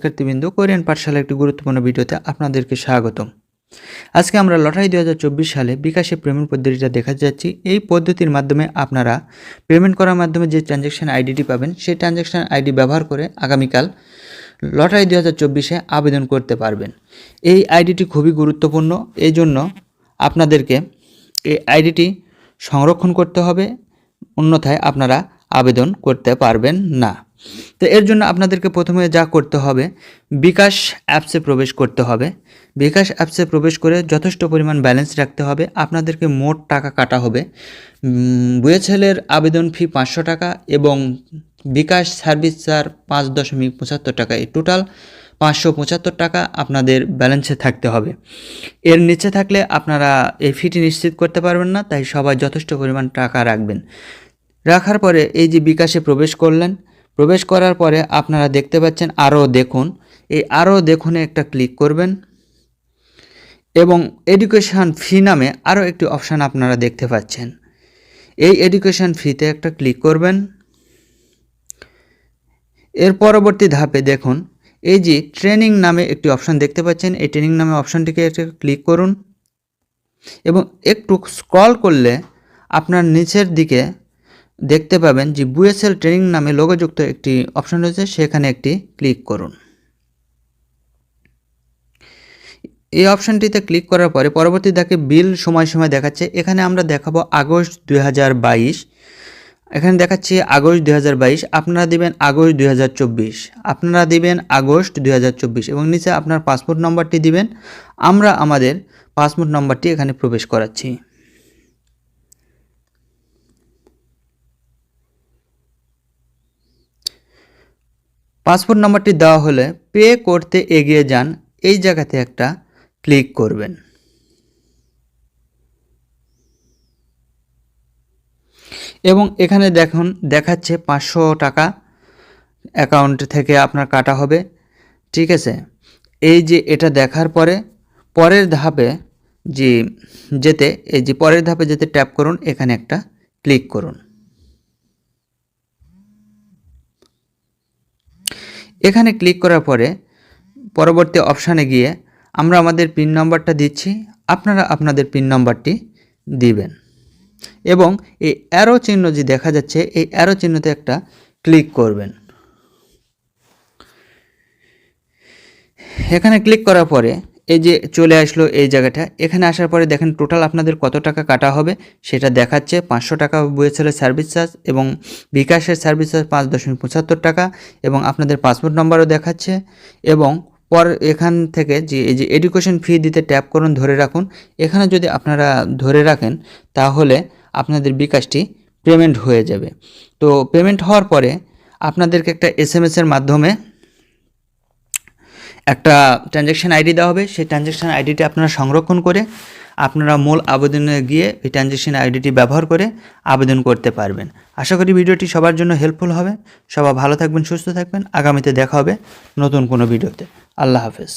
শিক্ষার্থীবৃন্দ কোরিয়ান পাঠশালার একটি গুরুত্বপূর্ণ ভিডিওতে আপনাদেরকে স্বাগতম। আজকে আমরা লটারি দু হাজার চব্বিশ সালে বিকাশে পেমেন্ট পদ্ধতিটা দেখা যাচ্ছি। এই পদ্ধতির মাধ্যমে আপনারা পেমেন্ট করার মাধ্যমে যে ট্রানজ্যাকশন আইডিটি পাবেন, সেই ট্রানজ্যাকশন আইডি ব্যবহার করে আগামীকাল লটারি দু হাজার চব্বিশে আবেদন করতে পারবেন। এই আইডিটি খুবই গুরুত্বপূর্ণ। এই জন্য আপনাদেরকে এই আইডিটি সংরক্ষণ করতে হবে। অন্যথায় আপনারা আবেদন করতে পারবেন না। তো এর জন্য আপনাদেরকে প্রথমে যা করতে হবে, বিকাশ অ্যাপসে প্রবেশ করতে হবে। বিকাশ অ্যাপসে প্রবেশ করে যথেষ্ট পরিমাণ ব্যালেন্স রাখতে হবে। আপনাদেরকে মোট টাকা কাটা হবে। বুয়েছেলের আবেদন ফি পাঁচশো টাকা এবং বিকাশ সার্ভিস চার পাঁচ দশমিক পঁচাত্তর টাকা। এই টোটাল পাঁচশো পঁচাত্তর টাকা আপনাদের ব্যালেন্সে থাকতে হবে। এর নিচে থাকলে আপনারা এই ফিটি নিশ্চিত করতে পারবেন না, তাই সবাই যথেষ্ট পরিমাণ টাকা রাখবেন। রাখার পরে এই যে বিকাশে প্রবেশ করলেন প্রবেশ করার পরে আপনারা দেখতে পাচ্ছেন আরও দেখুন। এই আরও দেখুনে একটা ক্লিক করবেন। এবং এডুকেশান ফি নামে আরও একটি অপশান আপনারা দেখতে পাচ্ছেন। এই এডুকেশান ফিতে একটা ক্লিক করবেন। এর পরবর্তী ধাপে দেখুন, এই যে ট্রেনিং নামে একটি অপশান দেখতে পাচ্ছেন, এই ট্রেনিং নামে অপশানটিকে ক্লিক করুন। এবং একটু স্ক্রল করলে আপনার নিচের দিকে দেখতে পাবেন যে বুয়েসেল ট্রেনিং নামে লোগোযুক্ত একটি অপশন রয়েছে, সেখানে একটি ক্লিক করুন। এই অপশানটিতে ক্লিক করার পরে পরবর্তী দেখে বিল সময় সময় দেখাচ্ছে। এখানে আমরা দেখাবো আগস্ট দু হাজার বাইশ। এখানে দেখাচ্ছি আগস্ট দু হাজার বাইশ, আপনারা দিবেন আগস্ট দুই হাজার চব্বিশ। আপনারা দিবেন আগস্ট দুই হাজার চব্বিশ এবং নিচে আপনার পাসপোর্ট নম্বরটি দিবেন। আমরা আমাদের পাসপোর্ট নম্বরটি এখানে প্রবেশ করাচ্ছি। পাসপোর্ট নাম্বারটি দেওয়া হলে পে করতে এগিয়ে যান। এই জায়গাতে একটা ক্লিক করবেন। এবং এখানে দেখুন, দেখাচ্ছে পাঁচশো টাকা অ্যাকাউন্ট থেকে আপনার কাটা হবে। ঠিক আছে? এই যে এটা দেখার পরে, পরের ধাপে যে যেতে, এই যে পরের ধাপে যেতে ট্যাপ করুন, এখানে একটা ক্লিক করুন। এখানে ক্লিক করার পরে পরবর্তী অপশানে গিয়ে আমরা আমাদের পিন নম্বরটা দিচ্ছি, আপনারা আপনাদের পিন নম্বরটি দিবেন। এবং এই অ্যারো চিহ্ন যে দেখা যাচ্ছে, এই অ্যারো চিহ্নতে একটা ক্লিক করবেন। এখানে ক্লিক করার পরে এই যে চলে আসলো এই জায়গাটা, এখানে আসার পরে দেখেন টোটাল আপনাদের কত টাকা কাটা হবে সেটা দেখাচ্ছে পাঁচশো টাকা বুয়েছেলের সার্ভিস চার্জ এবং বিকাশের সার্ভিস চার্জ পাঁচ দশমিক পঁচাত্তর টাকা এবং আপনাদের পাসপোর্ট নম্বরও দেখাচ্ছে এবং পর এখান থেকে যে এই যে এডুকেশন ফি দিতে ট্যাপ করুন, ধরে রাখুন, এখানে যদি আপনারা ধরে রাখেন তাহলে আপনাদের বিকাশটি পেমেন্ট হয়ে যাবে। তো পেমেন্ট হওয়ার পরে আপনাদেরকে একটা এস এসের মাধ্যমে একটা ট্রানজ্যাকশান আইডি দেওয়া হবে। সেই ট্রানজ্যাকশান আইডিটি আপনারা সংরক্ষণ করে আপনারা মূল আবেদনে গিয়ে এই ট্রানজ্যাকশান আইডিটি ব্যবহার করে আবেদন করতে পারবেন। আশা করি ভিডিওটি সবার জন্য হেল্পফুল হবে। সবাই ভালো থাকবেন, সুস্থ থাকবেন। আগামীতে দেখা হবে নতুন কোনো ভিডিওতে। আল্লাহ হাফেজ।